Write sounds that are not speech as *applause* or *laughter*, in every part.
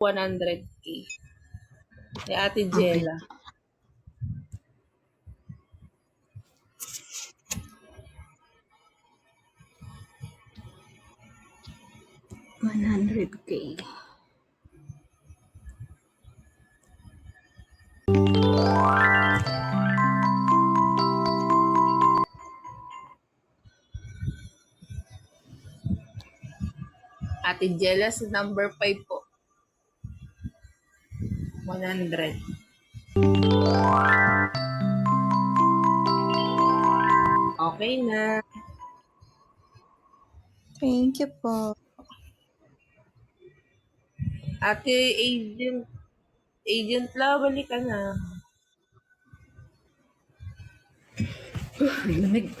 100k. Kay Ate Jella. One hundred K. Ate Jella sa number 5 po. 100. Okay na. Thank you po. Ate Agent, Agent La, balik ka na. Lamig.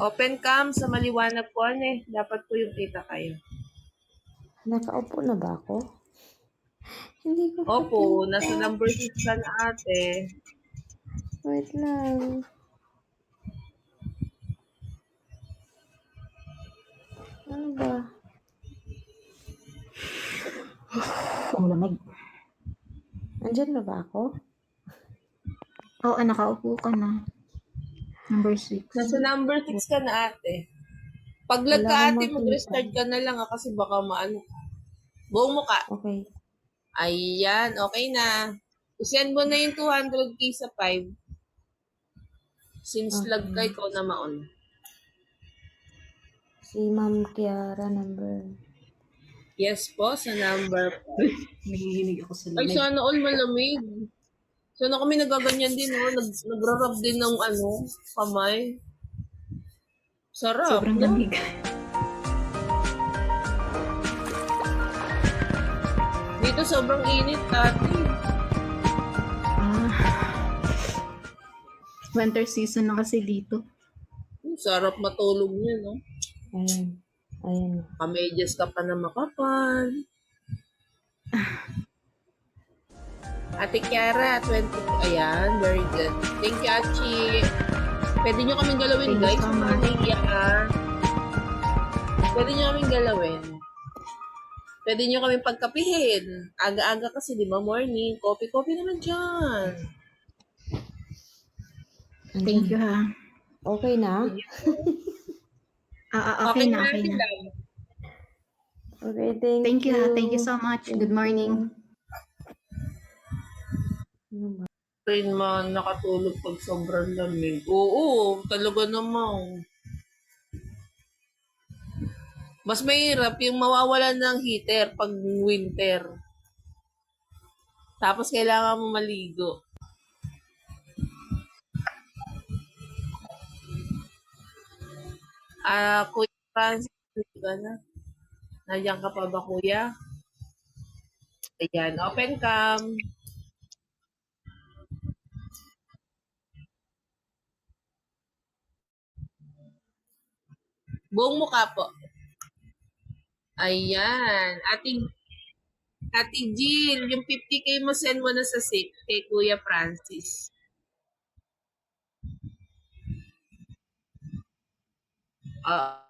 Open cam sa maliwanag po, eh. Dapat po yung kita kayo. Nakaupo na ba ako? Hindi ko Opo, nasa number 6 ka na ate. Wait lang. Ano ba? *sighs* Ang lamig. Andyan na ba ako? Oo, oh, nakaupo ka na. Number six. Nasa number 6 ka na ate. Pag lag Wala ka akong ate, makita. mag-restart ka na lang ah, kasi baka maano ka. Buong mo ka. Okay. Ayan, okay na. I-send mo na yung 200k sa 5. Since Okay. lag ka, ikaw na maon. Si Ma'am Kiara number. Yes po, sa number. Nangihinig ako sa Ay, lamig. sana all malamig. Sana kami nagaganyan din, no? Nag, nagrarap din ng ano, kamay. Sarap, Sobrang no? lamig. Dito sobrang init, ate. Ah. Winter season na kasi dito. Sarap matulog niya, no? Ayan. Ayan. Kamedyas ka pa na makapal. Ate Kiara, 20. Ayan, very good. Thank you, Achi. Pwede nyo kaming galawin, Thank you guys. so Mga much. nahiya ka. Pwede nyo kaming galawin. Pwede nyo kaming pagkapihin. Aga-aga kasi, di ba, morning. Coffee-coffee naman dyan. Thank you ha. Okay na? Ah, ah, okay, na, okay na. Lam. Okay, thank, Thank you ha. Thank you so much. Good morning. Ano ba? Rin man nakatulog pag sobrang lamig. Oo, talaga namang. Mas mahirap yung mawawalan ng heater pag winter. Tapos kailangan mo maligo. Ah, Kuya Francis, ka na? Nandiyan ka pa ba, Kuya? Ayan, open cam. Buong mukha po. Ayan. Ating Ate Jill, yung 50k mo send mo na sa SIP kay Kuya Francis. Ah,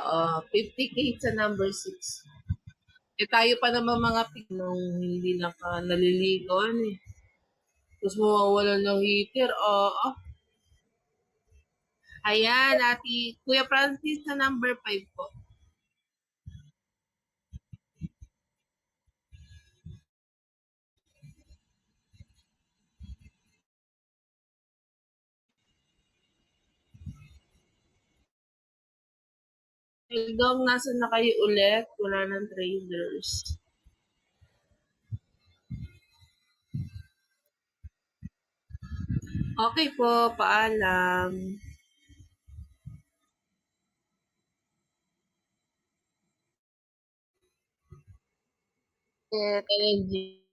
uh, 50k sa number 6. Eh tayo pa naman mga Pinong hindi na ka naliligo ano eh. Tapos mawawalan ng heater. Oo. Ayan, ati Kuya Francis sa number 5 po. Hanggang nasa na kayo ulit, wala ng traders. Okay po, paalam. Energy.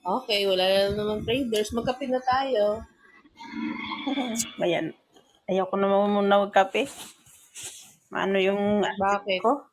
Okay, wala na naman traders. Magkape na tayo. *laughs* Ayan. Ayoko naman muna magkape. Ano yung Bakit? ko?